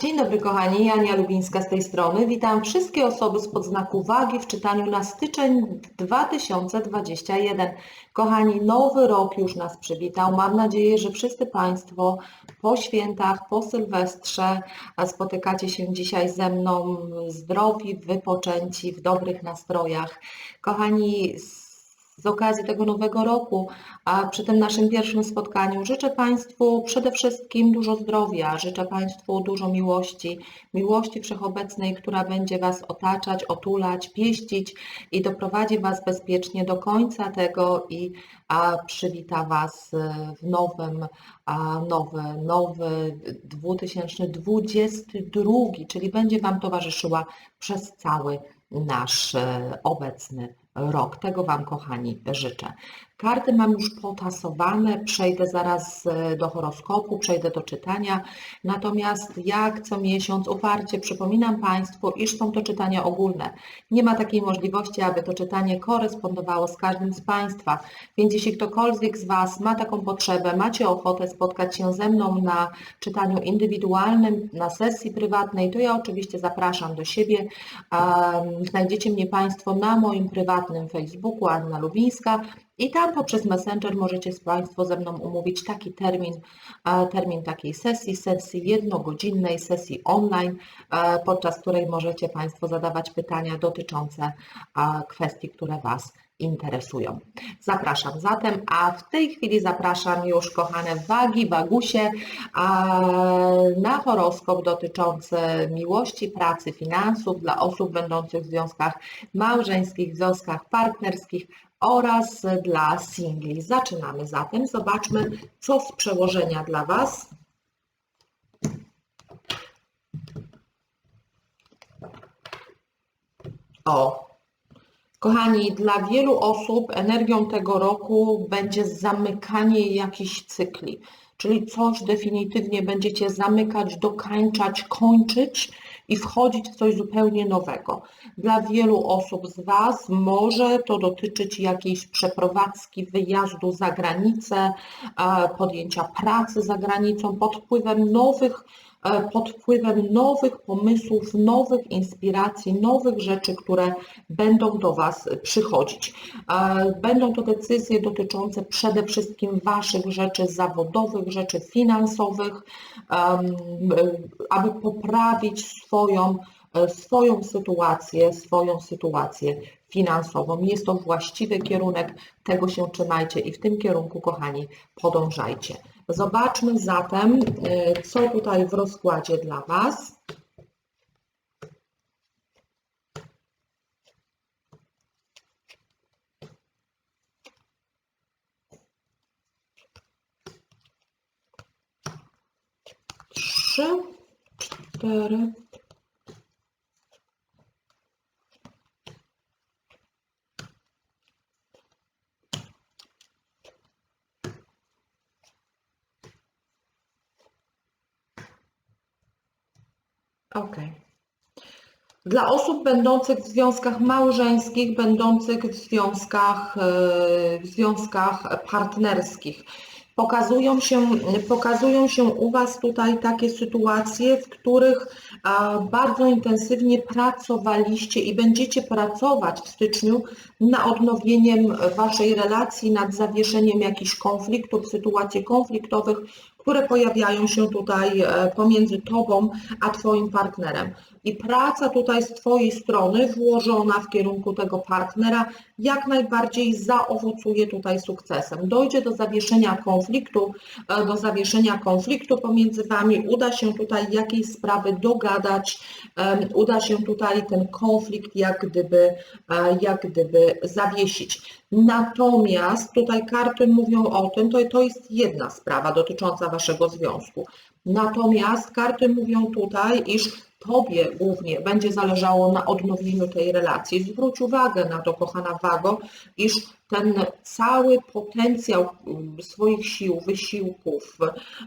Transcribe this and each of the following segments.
Dzień dobry kochani, Ania Lubińska z tej strony. Witam wszystkie osoby spod znaku wagi w czytaniu na styczeń 2021. Kochani, nowy rok już nas przywitał. Mam nadzieję, że wszyscy Państwo po świętach, po Sylwestrze spotykacie się dzisiaj ze mną zdrowi, wypoczęci, w dobrych nastrojach. Kochani, z okazji tego nowego roku, a przy tym naszym pierwszym spotkaniu życzę Państwu przede wszystkim dużo zdrowia, życzę Państwu dużo miłości, miłości wszechobecnej, która będzie Was otaczać, otulać, pieścić i doprowadzi Was bezpiecznie do końca tego i a, przywita Was w nowym, a, nowy, nowy 2022, czyli będzie Wam towarzyszyła przez cały nasz e, obecny rok. Tego Wam, kochani, życzę. Karty mam już potasowane, przejdę zaraz e, do horoskopu, przejdę do czytania. Natomiast jak co miesiąc uparcie przypominam Państwu, iż są to czytania ogólne. Nie ma takiej możliwości, aby to czytanie korespondowało z każdym z Państwa. Więc jeśli ktokolwiek z Was ma taką potrzebę, macie ochotę spotkać się ze mną na czytaniu indywidualnym, na sesji prywatnej, to ja oczywiście zapraszam do siebie. Znajdziecie mnie Państwo na moim prywatnym Facebooku Anna Lubińska i tam poprzez Messenger możecie Państwo ze mną umówić taki termin, termin takiej sesji, sesji jednogodzinnej, sesji online, podczas której możecie Państwo zadawać pytania dotyczące kwestii, które Was interesują. Zapraszam zatem, a w tej chwili zapraszam już kochane wagi, wagusie na horoskop dotyczący miłości, pracy, finansów dla osób będących w związkach małżeńskich, w związkach partnerskich, oraz dla singli. Zaczynamy zatem. Zobaczmy, co z przełożenia dla Was. O, kochani, dla wielu osób energią tego roku będzie zamykanie jakichś cykli, czyli coś definitywnie będziecie zamykać, dokańczać, kończyć i wchodzić w coś zupełnie nowego. Dla wielu osób z Was może to dotyczyć jakiejś przeprowadzki, wyjazdu za granicę, podjęcia pracy za granicą pod wpływem nowych pod wpływem nowych pomysłów, nowych inspiracji, nowych rzeczy, które będą do Was przychodzić. E, będą to decyzje dotyczące przede wszystkim Waszych rzeczy zawodowych, rzeczy finansowych, aby poprawić swoją e, swoją sytuację, swoją sytuację finansową. Jest to właściwy kierunek, tego się trzymajcie i w tym kierunku, kochani, podążajcie. Zobaczmy zatem, y, co tutaj w rozkładzie dla Was. Trzy, cztery, Ok. Dla osób będących w związkach małżeńskich, będących w związkach, e, w związkach partnerskich, pokazują się, pokazują się u Was tutaj takie sytuacje, w których bardzo intensywnie pracowaliście i będziecie pracować w styczniu nad odnowieniem Waszej relacji, nad zawieszeniem jakichś konfliktów, sytuacji konfliktowych, które pojawiają się tutaj e, pomiędzy Tobą a Twoim partnerem. I praca tutaj z Twojej strony włożona w kierunku tego partnera jak najbardziej zaowocuje tutaj sukcesem. Dojdzie do zawieszenia konfliktu, e, do zawieszenia konfliktu pomiędzy Wami, uda się tutaj jakiejś sprawy dogadać, uda się tutaj ten konflikt jak gdyby, e, jak gdyby zawiesić. Natomiast tutaj karty mówią o tym, to, to jest jedna sprawa dotycząca Waszego związku. Natomiast karty mówią tutaj, iż Tobie głównie będzie zależało na odnowieniu tej relacji. Zwróć uwagę na to, kochana Wago, iż ten cały potencjał mm, swoich sił, wysiłków,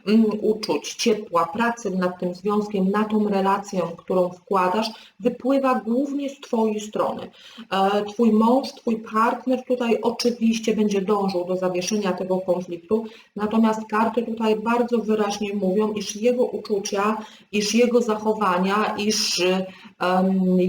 mm, uczuć, ciepła, pracy nad tym związkiem, na tą relację, którą wkładasz, wypływa głównie z Twojej strony. E, Twój mąż, Twój partner tutaj oczywiście będzie dążył do zawieszenia tego konfliktu, natomiast karty tutaj bardzo wyraźnie mówią, iż jego uczucia, iż jego zachowania, iż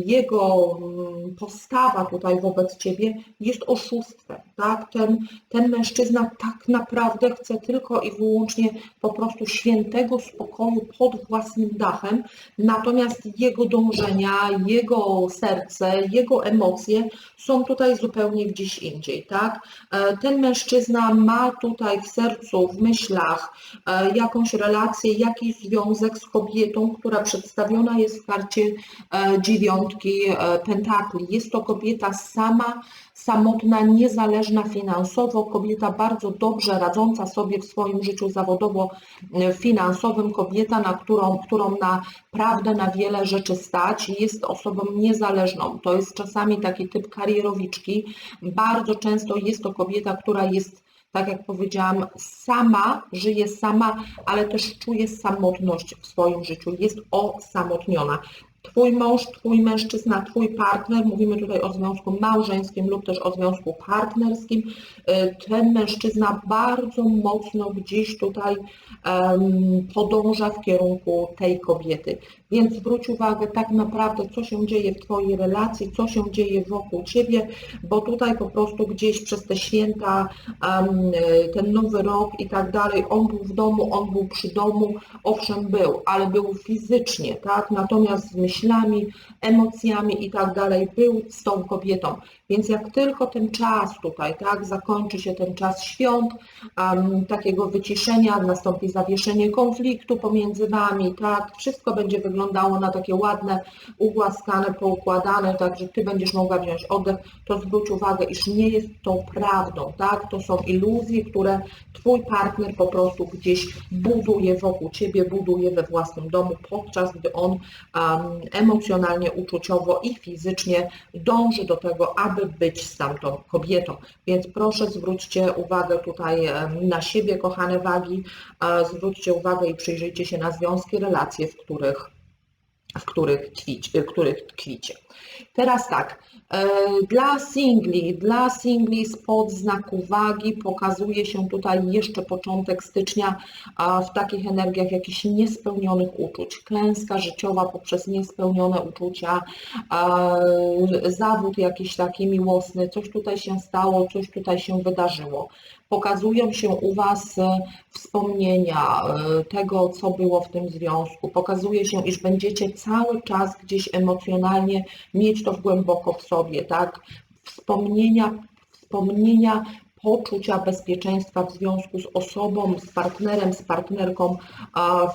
jego mm, postawa tutaj wobec Ciebie jest oszustwem tak? Ten, ten mężczyzna tak naprawdę chce tylko i wyłącznie po prostu świętego spokoju pod własnym dachem, natomiast jego dążenia, jego serce, jego emocje są tutaj zupełnie gdzieś indziej, tak? E, ten mężczyzna ma tutaj w sercu, w myślach e, jakąś relację, jakiś związek z kobietą, która przedstawiona jest w karcie e, dziewiątki pentakli. Jest to kobieta sama, samotna, niezależna finansowo, kobieta bardzo dobrze radząca sobie w swoim życiu zawodowo-finansowym, kobieta, na którą, którą naprawdę na wiele rzeczy stać, jest osobą niezależną. To jest czasami taki typ karierowiczki. Bardzo często jest to kobieta, która jest tak jak powiedziałam, sama, żyje sama, ale też czuje samotność w swoim życiu, jest osamotniona. Twój mąż, Twój mężczyzna, Twój partner, mówimy tutaj o związku małżeńskim lub też o związku partnerskim, y, ten mężczyzna bardzo mocno gdzieś tutaj podąża w kierunku tej kobiety. Więc zwróć uwagę tak naprawdę, co się dzieje w Twojej relacji, co się dzieje wokół Ciebie, bo tutaj po prostu gdzieś przez te święta, ten nowy rok i tak dalej, on był w domu, on był przy domu, owszem był, ale był fizycznie, tak? Natomiast z myślami, emocjami i tak dalej był z tą kobietą. Więc jak tylko ten czas tutaj, tak, zakończy się ten czas świąt, um, takiego wyciszenia, nastąpi zawieszenie konfliktu pomiędzy Wami, tak, wszystko będzie wyglądało na takie ładne, ugłaskane, poukładane, tak, że Ty będziesz mogła wziąć oddech, to zwróć uwagę, iż nie jest to prawdą, tak, to są iluzje, które Twój partner po prostu gdzieś buduje wokół Ciebie, buduje we własnym domu, podczas gdy on um, emocjonalnie, uczuciowo i fizycznie dąży do tego, aby być z tamtą kobietą. Więc proszę zwróćcie uwagę tutaj na siebie, kochane wagi, zwróćcie uwagę i przyjrzyjcie się na związki, relacje, w których, w których, tkwicie, w których tkwicie. Teraz tak, e, dla singli, dla singli spod znaku wagi pokazuje się tutaj jeszcze początek stycznia w takich energiach jakichś niespełnionych uczuć. Klęska życiowa poprzez niespełnione uczucia, zawód jakiś taki miłosny, coś tutaj się stało, coś tutaj się wydarzyło pokazują się u Was e, wspomnienia e, tego, co było w tym związku. Pokazuje się, iż będziecie cały czas gdzieś emocjonalnie mieć to głęboko w sobie, tak? Wspomnienia, wspomnienia poczucia bezpieczeństwa w związku z osobą, z partnerem, z partnerką,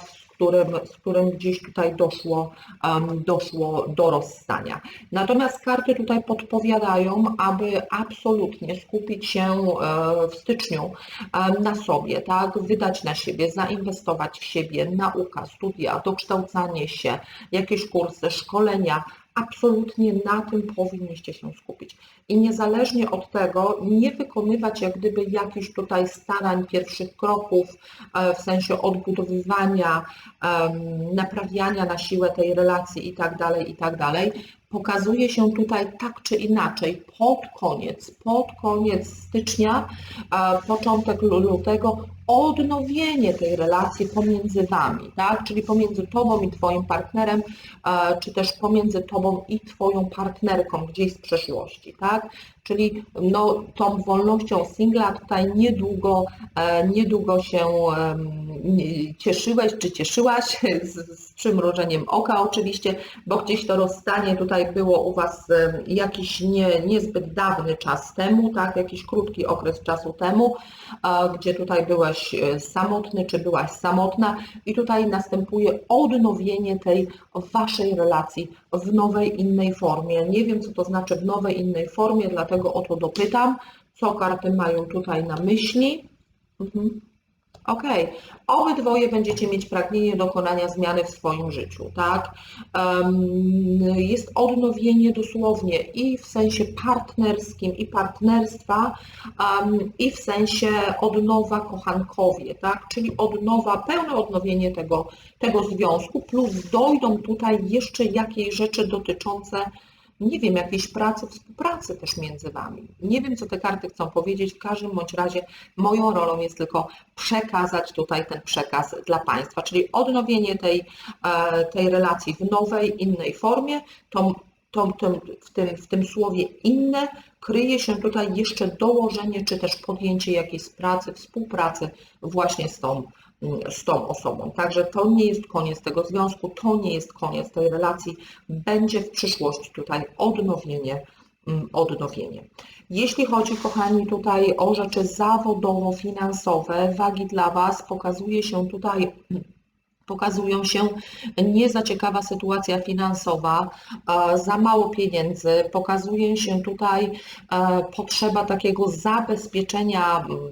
w którym, z którym gdzieś tutaj doszło, doszło do rozstania. Natomiast karty tutaj podpowiadają, aby absolutnie skupić się e, w styczniu na sobie, tak, wydać na siebie, zainwestować w siebie, nauka, studia, dokształcanie się, jakieś kursy, szkolenia, absolutnie na tym powinniście się skupić. I niezależnie od tego nie wykonywać jak gdyby jakichś tutaj starań, pierwszych kroków e, w sensie odbudowywania, naprawiania na siłę tej relacji i tak dalej, i tak pokazuje się tutaj tak czy inaczej pod koniec, pod koniec stycznia, początek lutego odnowienie tej relacji pomiędzy Wami, tak? czyli pomiędzy Tobą i Twoim partnerem, czy też pomiędzy Tobą i Twoją partnerką gdzieś z przeszłości. Tak? Czyli no, tą wolnością singla tutaj niedługo, e, niedługo się cieszyłeś, czy cieszyłaś z, z przymrużeniem oka oczywiście, bo gdzieś to rozstanie tutaj było u Was jakiś nie, niezbyt dawny czas temu, tak, jakiś krótki okres czasu temu, gdzie tutaj byłeś e, samotny, czy byłaś samotna i tutaj następuje odnowienie tej Waszej relacji w nowej, innej formie. Nie wiem, co to znaczy w nowej, innej formie, dlatego o to dopytam, co karty mają tutaj na myśli. Mhm. Okej, obydwoje będziecie mieć pragnienie dokonania zmiany w swoim życiu, tak? Jest odnowienie dosłownie i w sensie partnerskim, i partnerstwa, i w sensie odnowa kochankowie, tak? Czyli odnowa, pełne odnowienie tego, tego związku, plus dojdą tutaj jeszcze jakieś rzeczy dotyczące nie wiem, jakiejś pracy, współpracy też między Wami. Nie wiem, co te karty chcą powiedzieć. W każdym bądź razie moją rolą jest tylko przekazać tutaj ten przekaz dla Państwa, czyli odnowienie tej, e, tej relacji w nowej, innej formie. To, to, to, w, tym, w tym słowie inne kryje się tutaj jeszcze dołożenie, czy też podjęcie jakiejś pracy, współpracy właśnie z tą z tą osobą. Także to nie jest koniec tego związku, to nie jest koniec tej relacji. Będzie w przyszłości tutaj odnowienie, mm, odnowienie. Jeśli chodzi, kochani, tutaj o rzeczy zawodowo-finansowe, wagi dla Was, pokazuje się tutaj pokazują się nie za ciekawa sytuacja finansowa, e, za mało pieniędzy, pokazuje się tutaj e, potrzeba takiego zabezpieczenia mm,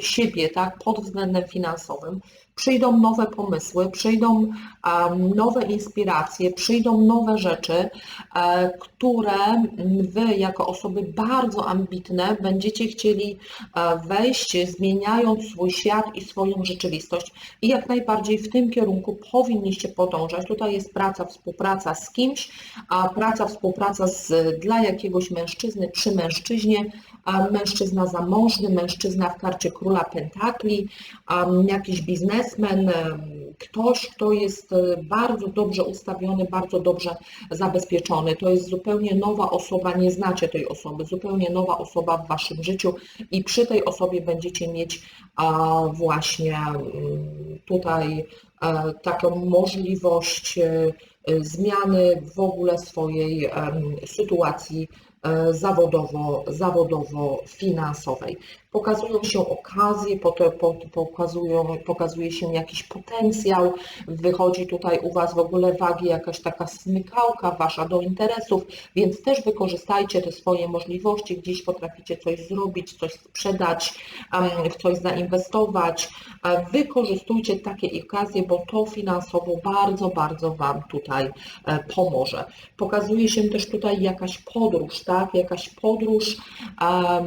siebie tak, pod względem finansowym przyjdą nowe pomysły, przyjdą nowe inspiracje, przyjdą nowe rzeczy, e, które Wy, jako osoby bardzo ambitne, będziecie chcieli e, wejść, zmieniając swój świat i swoją rzeczywistość. I jak najbardziej w tym kierunku powinniście podążać. Tutaj jest praca, współpraca z kimś, a praca, współpraca z, dla jakiegoś mężczyzny przy mężczyźnie, mężczyzna zamożny, mężczyzna w karcie króla pentakli, jakiś biznesmen, ktoś, kto jest e, bardzo dobrze ustawiony, bardzo dobrze zabezpieczony. To jest zupełnie nowa osoba, nie znacie tej osoby, zupełnie nowa osoba w waszym życiu i przy tej osobie będziecie mieć właśnie tutaj e, taką możliwość e, zmiany w ogóle swojej sytuacji zawodowo, zawodowo-finansowej pokazują się okazje, pokazują, pokazuje się jakiś potencjał, wychodzi tutaj u Was w ogóle wagi jakaś taka smykałka Wasza do interesów, więc też wykorzystajcie te swoje możliwości, gdzieś potraficie coś zrobić, coś sprzedać, w coś zainwestować. Wykorzystujcie takie okazje, bo to finansowo bardzo, bardzo Wam tutaj e, pomoże. Pokazuje się też tutaj jakaś podróż, tak? Jakaś podróż um,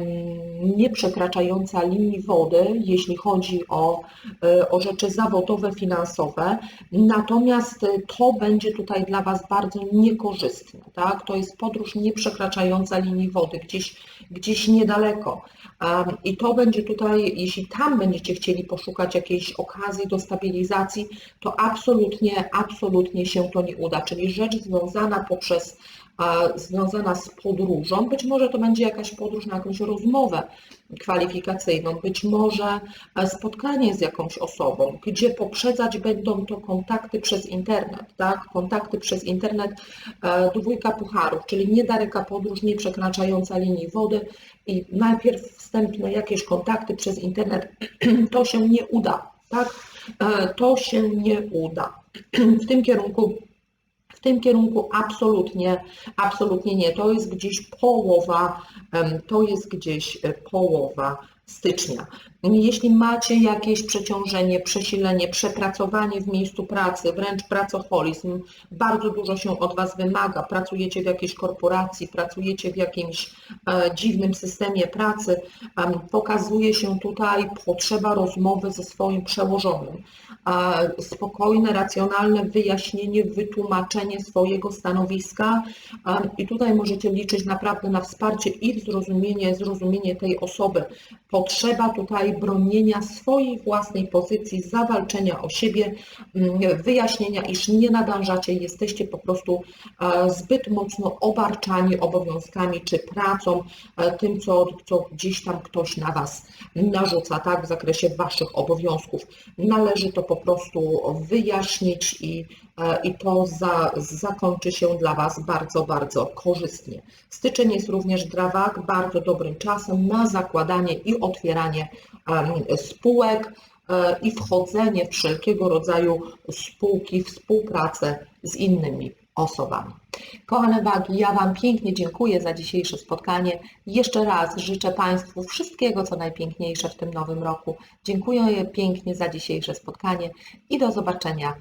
nie przekraczająca przekraczająca linii wody, jeśli chodzi o, e, o rzeczy zawodowe, finansowe, natomiast to będzie tutaj dla Was bardzo niekorzystne. Tak? To jest podróż nie przekraczająca linii wody, gdzieś, gdzieś niedaleko. I to będzie tutaj, jeśli tam będziecie chcieli poszukać jakiejś okazji do stabilizacji, to absolutnie, absolutnie się to nie uda. Czyli rzecz związana poprzez związana z podróżą. Być może to będzie jakaś podróż na jakąś rozmowę kwalifikacyjną, być może e, spotkanie z jakąś osobą, gdzie poprzedzać będą to kontakty przez internet, tak? Kontakty przez internet, e, dwójka pucharów, czyli niedaleka podróż, nie przekraczająca linii wody i najpierw wstępne jakieś kontakty przez internet, to się nie uda, tak? E, to się nie uda. W tym kierunku w tym kierunku absolutnie, absolutnie nie. To jest gdzieś połowa, to jest gdzieś e, połowa stycznia. Jeśli macie jakieś przeciążenie, przesilenie, przepracowanie w miejscu pracy, wręcz pracoholizm, bardzo dużo się od Was wymaga, pracujecie w jakiejś korporacji, pracujecie w jakimś e, dziwnym systemie pracy, e, pokazuje się tutaj potrzeba rozmowy ze swoim przełożonym. Spokojne, racjonalne wyjaśnienie, wytłumaczenie swojego stanowiska i tutaj możecie liczyć naprawdę na wsparcie i zrozumienie, zrozumienie tej osoby. Potrzeba tutaj bronienia swojej własnej pozycji, zawalczenia o siebie, mm, wyjaśnienia, iż nie nadążacie, jesteście po prostu zbyt mocno obarczani obowiązkami czy pracą, tym, co, co gdzieś tam ktoś na Was narzuca, tak, w zakresie Waszych obowiązków. Należy to po prostu wyjaśnić i, e, i to za, zakończy się dla Was bardzo, bardzo korzystnie. Styczeń jest również dla Was bardzo dobrym czasem na zakładanie i otwieranie spółek e, i wchodzenie w wszelkiego rodzaju spółki, współpracę z innymi osobami. Kochane wagi, ja Wam pięknie dziękuję za dzisiejsze spotkanie. Jeszcze raz życzę Państwu wszystkiego, co najpiękniejsze w tym nowym roku. Dziękuję pięknie za dzisiejsze spotkanie i do zobaczenia